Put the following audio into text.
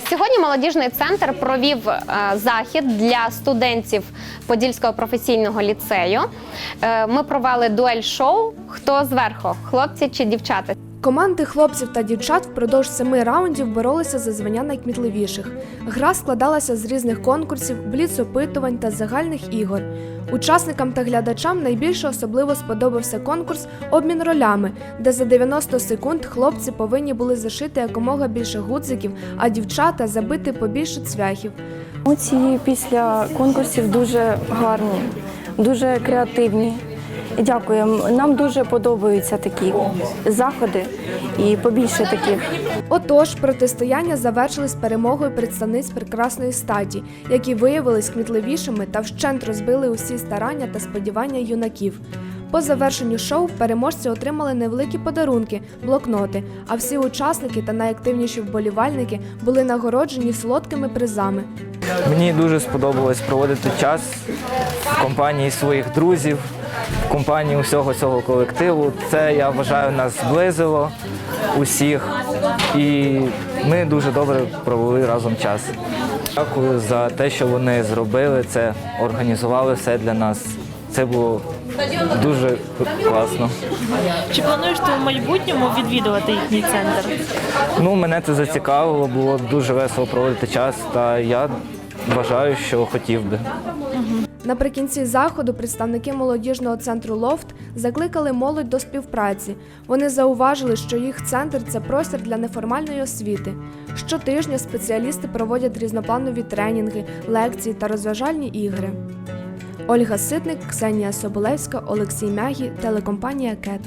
Сьогодні молодіжний центр провів е, захід для студентів Подільського професійного ліцею. Е, Ми провели дуель-шоу. Хто зверху, хлопці чи дівчата? Команди хлопців та дівчат впродовж семи раундів боролися за звання найкмітливіших. Гра складалася з різних конкурсів, бліц-опитувань та загальних ігор. Учасникам та глядачам найбільше особливо сподобався конкурс Обмін ролями, де за 90 секунд хлопці повинні були зашити якомога більше гудзиків, а дівчата забити побільше цвяхів. Емоції після конкурсів дуже гарні, дуже креативні. Дякуємо. Нам дуже подобаються такі заходи і побільше таких. Отож, протистояння завершились перемогою представниць прекрасної статі, які виявились кмітливішими та вщент розбили усі старання та сподівання юнаків. По завершенню шоу переможці отримали невеликі подарунки, блокноти, а всі учасники та найактивніші вболівальники були нагороджені солодкими призами. Мені дуже сподобалось проводити час в компанії своїх друзів, в компанії усього цього колективу. Це я вважаю нас зблизило усіх, і ми дуже добре провели разом час. Дякую за те, що вони зробили це, організували все для нас. Це було дуже класно. Чи плануєш ти в майбутньому відвідувати їхній центр? Ну, мене це зацікавило, було дуже весело проводити час, та я вважаю, що хотів би. Наприкінці заходу представники молодіжного центру Лофт закликали молодь до співпраці. Вони зауважили, що їх центр це простір для неформальної освіти. Щотижня спеціалісти проводять різнопланові тренінги, лекції та розважальні ігри. Ольга Ситник, Ксенія Соболевська, Олексій Мягі, телекомпанія КЕТ.